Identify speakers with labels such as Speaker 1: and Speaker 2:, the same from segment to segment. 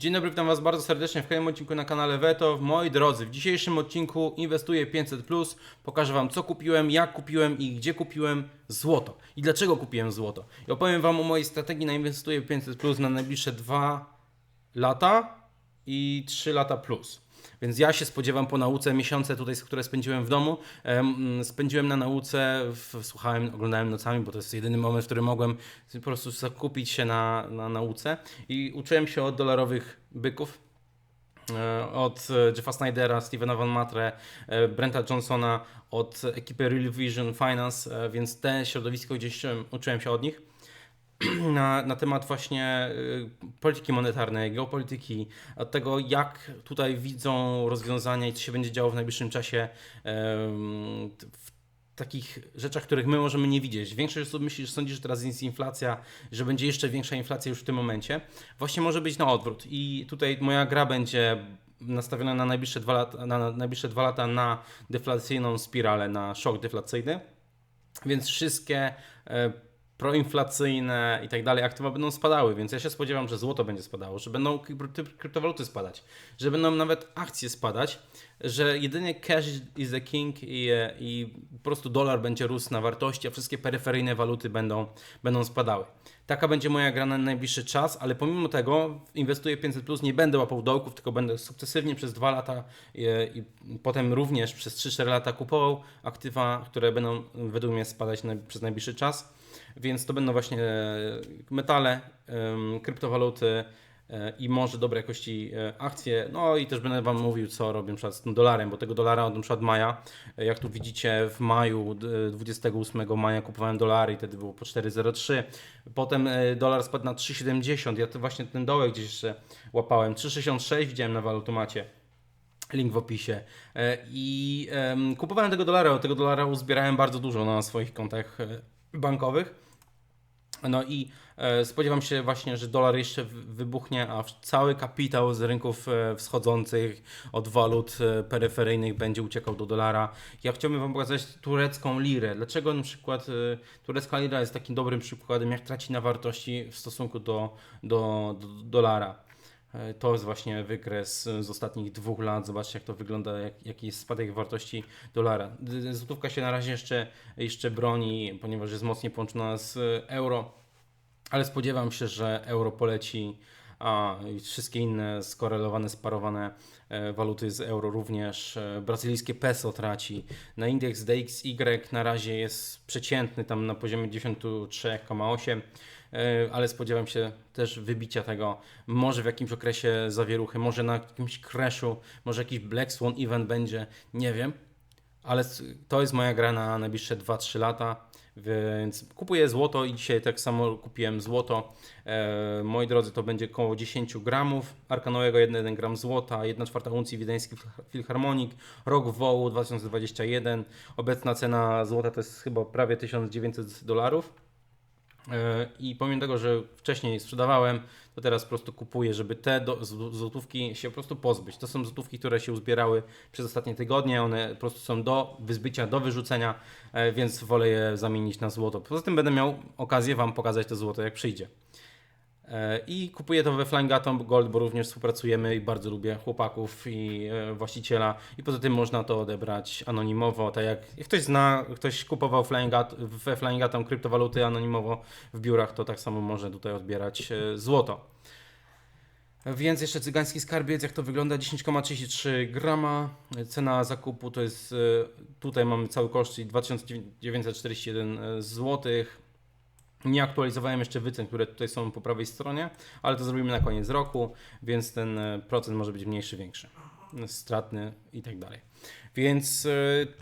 Speaker 1: Dzień dobry, witam Was bardzo serdecznie w kolejnym odcinku na kanale Veto. Moi drodzy, w dzisiejszym odcinku inwestuję 500. Pokażę Wam, co kupiłem, jak kupiłem i gdzie kupiłem złoto. I dlaczego kupiłem złoto. I opowiem Wam o mojej strategii na inwestuję 500 na najbliższe 2 lata i 3 lata plus. Więc ja się spodziewam po nauce, miesiące tutaj, które spędziłem w domu, em, spędziłem na nauce, słuchałem, oglądałem nocami, bo to jest jedyny moment, w którym mogłem po prostu zakupić się na, na nauce. I uczyłem się od dolarowych byków, e, od Jeffa Snydera, Stevena Van Matre, e, Brenta Johnsona, od ekipy Real Vision Finance, e, więc te środowisko gdzieś em, uczyłem się od nich na, na temat właśnie y, polityki monetarnej, geopolityki, tego jak tutaj widzą rozwiązania i co się będzie działo w najbliższym czasie w takich rzeczach, których my możemy nie widzieć. Większość osób myśli, że sądzi, że teraz jest inflacja, że będzie jeszcze większa inflacja już w tym momencie. Właśnie może być na odwrót i tutaj moja gra będzie nastawiona na najbliższe dwa lata na najbliższe dwa lata na deflacyjną spiralę, na szok deflacyjny. Więc wszystkie e, proinflacyjne i tak dalej aktywa będą spadały, więc ja się spodziewam, że złoto będzie spadało, że będą krypto- kryptowaluty spadać, że będą nawet akcje spadać, że jedynie cash is the king i, e, i po prostu dolar będzie rósł na wartości, a wszystkie peryferyjne waluty będą, będą spadały. Taka będzie moja gra na najbliższy czas, ale pomimo tego inwestuję 500+, plus, nie będę łapał dołków, tylko będę sukcesywnie przez dwa lata i, i potem również przez 3-4 lata kupował aktywa, które będą według mnie spadać na, przez najbliższy czas. Więc to będą właśnie e, metale, kryptowaluty e, i może dobrej jakości e, akcje. No i też będę Wam mówił, co robię na z tym dolarem, bo tego dolara od przykład maja, jak tu widzicie w maju, d- 28 maja kupowałem dolary i wtedy było po 4,03. Potem dolar spadł na 3,70. Ja to właśnie ten dołek gdzieś jeszcze łapałem. 3,66 widziałem na walutomacie. Link w opisie. I em, kupowałem tego dolara, tego dolara uzbierałem bardzo dużo na swoich kontach bankowych. No i e, spodziewam się właśnie, że dolar jeszcze wybuchnie, a cały kapitał z rynków e, wschodzących od walut e, peryferyjnych będzie uciekał do dolara. Ja chciałbym Wam pokazać turecką lirę. Dlaczego na przykład turecka lira jest takim dobrym przykładem, jak traci na wartości w stosunku do, do, do dolara. E, To jest właśnie wykres z ostatnich dwóch lat. Zobaczcie, jak to wygląda, jak, jaki jest spadek wartości dolara. Złotówka się na razie jeszcze, jeszcze broni, ponieważ jest mocniej połączona z euro, ale spodziewam się, że euro poleci, a wszystkie inne skorelowane, sparowane e, waluty z euro również. E, Brazylijskie peso traci. Na indeks DXY na razie jest przeciętny, tam na poziomie 93,8 e, ale spodziewam się też wybicia tego, może w jakimś okresie zawieruchy, może na jakimś crashu, może jakiś Black Swan event będzie, nie wiem, ale to jest moja gra na najbliższe 2-3 lata, więc kupuję złoto i dzisiaj tak samo kupiłem złoto. E, moi drodzy, to będzie około 10 gramów arkanowego, 1 gram złota, 1 czwarta uncji wiedeński Fil- filharmonik, rok wołu 2021, obecna cena złota to jest chyba prawie 1900 dolarów. E, I pomimo tego, że wcześniej sprzedawałem, to teraz po prostu kupuję, żeby te do, złotówki się po prostu pozbyć. To są złotówki, które się uzbierały przez ostatnie tygodnie, one po prostu są do wyzbycia, do wyrzucenia, e, więc wolę je zamienić na złoto. Poza tym będę miał okazję Wam pokazać to złoto, jak przyjdzie. E, I kupuję to we Flying Atom Gold, bo również współpracujemy i bardzo lubię chłopaków i e, właściciela. I poza tym można to odebrać anonimowo, tak jak ktoś zna, ktoś kupował Flying we Flying Atom kryptowaluty anonimowo w biurach, to tak samo może tutaj odbierać e, złoto. Więc jeszcze cygański skarbiec, jak to wygląda, 10,33 grama. Cena zakupu to jest, tutaj mamy cały koszt, czyli 2941 zł. Nie aktualizowałem jeszcze wycen, które tutaj są po prawej stronie, ale to zrobimy na koniec roku, więc ten e, procent może być mniejszy, większy, stratny i tak dalej. Więc e,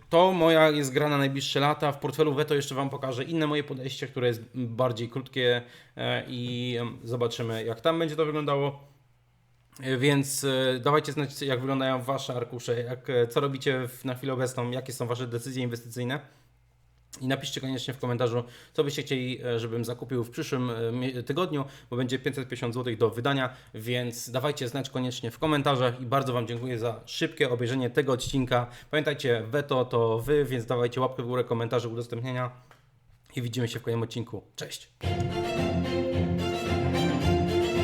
Speaker 1: to moja jest gra na najbliższe lata. W portfelu Veto jeszcze Wam pokażę inne moje podejście, które jest bardziej krótkie e, i zobaczymy jak tam będzie to wyglądało. Więc dawajcie znać, jak wyglądają Wasze arkusze, jak, co robicie na chwilę obecną, jakie są Wasze decyzje inwestycyjne. I napiszcie koniecznie w komentarzu, co byście chcieli, e, żebym zakupił w przyszłym e, tygodniu, bo będzie 550 zł do wydania, więc dawajcie znać koniecznie w komentarzach i bardzo Wam dziękuję za szybkie obejrzenie tego odcinka. Pamiętajcie, weto to Wy, więc dawajcie łapkę w górę, komentarze, udostępnienia i widzimy się w kolejnym odcinku. Cześć!